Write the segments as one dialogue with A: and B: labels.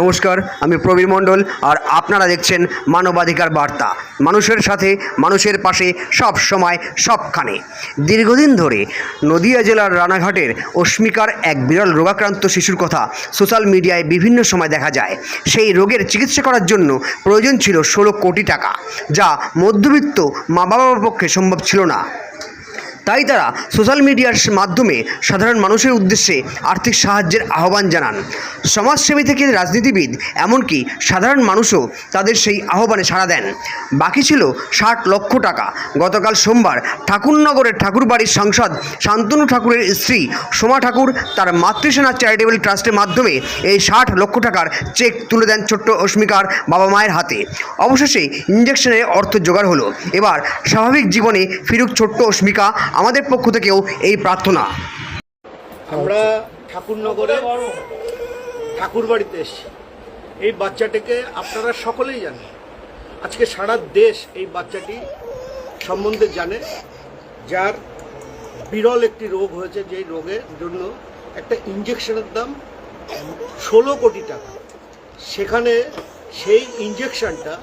A: নমস্কার, আমি প্রবীর মণ্ডল আর আপনারা দেখছেন মানবাধিকার বার্তা। মানুষের সাথে, মানুষের পাশে, সব সময়, সবখানে। দীর্ঘদিন ধরে নদিয়া জেলার রানাঘাটের অস্মিকার এক বিরল রোগাক্রান্ত শিশুর কথা সোশ্যাল মিডিয়ায় বিভিন্ন সময় দেখা যায়। সেই রোগের চিকিৎসা করার জন্য প্রয়োজন ছিল ষোলো কোটি টাকা, যা মধ্যবিত্ত মা বাবার পক্ষে সম্ভব ছিল না। তাই তারা সোশ্যাল মিডিয়ার মাধ্যমে সাধারণ মানুষের উদ্দেশ্যে আর্থিক সাহায্যের আহ্বান জানান। সমাজসেবী থেকে রাজনীতিবিদ এমনকি সাধারণ মানুষও তাদের সেই আহ্বানে সাড়া দেন। বাকি ছিল ষাট লক্ষ টাকা। গতকাল সোমবার ঠাকুরনগরের ঠাকুরবাড়ির সাংসদ শান্তনু ঠাকুরের স্ত্রী সোমা ঠাকুর তার মাতৃসেনা চ্যারিটেবল ট্রাস্টের মাধ্যমে এই ষাট লক্ষ টাকার চেক তুলে দেন ছোট্ট অস্মিকার বাবা মায়ের হাতে। অবশেষে ইঞ্জেকশনের অর্থ জোগাড় হলো। এবার স্বাভাবিক জীবনে ফিরুক ছোট্ট অস্মিকা আমাদের পক্ষ থেকেও এই প্রার্থনা।
B: আমরা ঠাকুরনগরে ঠাকুর বাড়িতে এসেছি। এই বাচ্চাটিকে আপনারা সকলেই জানেন। আজকে সারা দেশ এই বাচ্চাটি সম্বন্ধে জানে, যার বিরল একটি রোগ হয়েছে, যেই রোগের জন্য একটা ইঞ্জেকশনের দাম ষোলো কোটি টাকা। সেখানে সেই ইঞ্জেকশনটা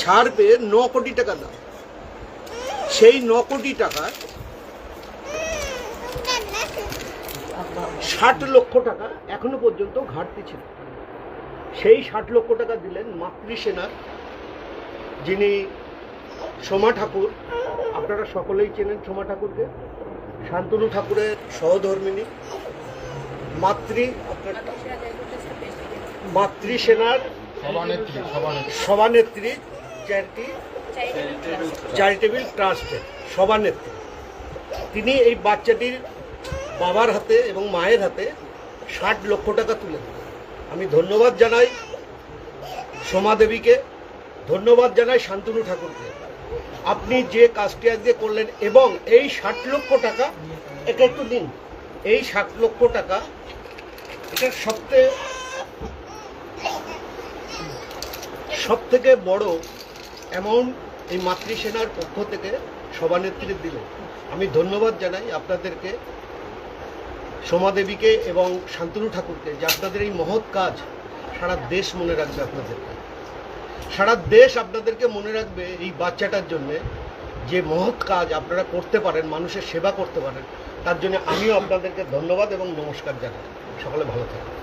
B: ছাড় পেয়ে ন কোটি টাকা দাম। সেই ন কোটি টাকা ষাট লক্ষ টাকা এখনও পর্যন্ত ঘাটতি ছিল। সেই ষাট লক্ষ টাকা দিলেন মাতৃসেনার যিনি সোমা ঠাকুর। আপনারা সকলেই চেনেন সোমা ঠাকুরকে। শান্তনু ঠাকুরের সহধর্মিনী মাতৃ মাতৃসেনার
C: সভানেত্রী সভানেত্রী।
B: সভানেত্রী চ্যারিটি চ্যারিটেবল ট্রাস্টের সভানেত্রী তিনি এই বাচ্চাটির বাবার হাতে এবং মায়ের হাতে ষাট লক্ষ টাকা তুলে দেন। আমি ধন্যবাদ জানাই সোমা দেবীকে, ধন্যবাদ জানাই শান্তনু ঠাকুরকে। আপনি যে কাজটি আজকে করলেন এবং এই ষাট লক্ষ টাকা, এটা একটু দিন এই ষাট লক্ষ টাকা, এটা সবচেয়ে সব থেকে বড় অ্যামাউন্ট এই মাতৃসেনার পক্ষ থেকে সভানেত্রী দিল। আমি ধন্যবাদ জানাই আপনাদেরকে, সোমাদেবীকে এবং শান্তনু ঠাকুরকে যে আপনাদের এই মহৎ কাজ সারা দেশ মনে রাখবে আপনাদেরকে। সারা দেশ আপনাদেরকে মনে রাখবে এই বাচ্চাটার জন্য যে মহৎ কাজ আপনারা করতে পারেন, মানুষের সেবা করতে পারেন, তার জন্য আমিও আপনাদেরকে ধন্যবাদ এবং নমস্কার জানাই। সকলে ভালো থাকবেন